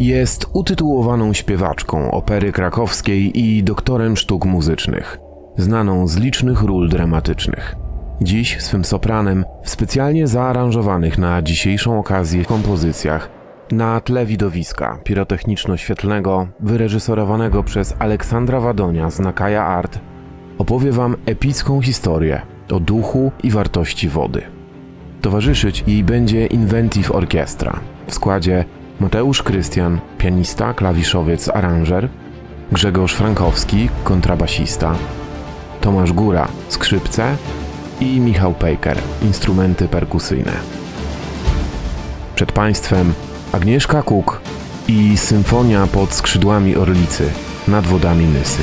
Jest utytułowaną śpiewaczką opery krakowskiej i doktorem sztuk muzycznych, znaną z licznych ról dramatycznych. Dziś swym sopranem w specjalnie zaaranżowanych na dzisiejszą okazję kompozycjach na tle widowiska pirotechniczno-świetlnego wyreżyserowanego przez Aleksandra Wadonia z Nakaja Art opowie Wam epicką historię o duchu i wartości wody. Towarzyszyć jej będzie Inventive Orchestra w składzie Mateusz Krystian, pianista, klawiszowiec, aranżer, Grzegorz Frankowski, kontrabasista, Tomasz Góra, skrzypce i Michał Pejker, instrumenty perkusyjne. Przed Państwem Agnieszka Kuk i Symfonia pod skrzydłami Orlicy nad wodami Nysy.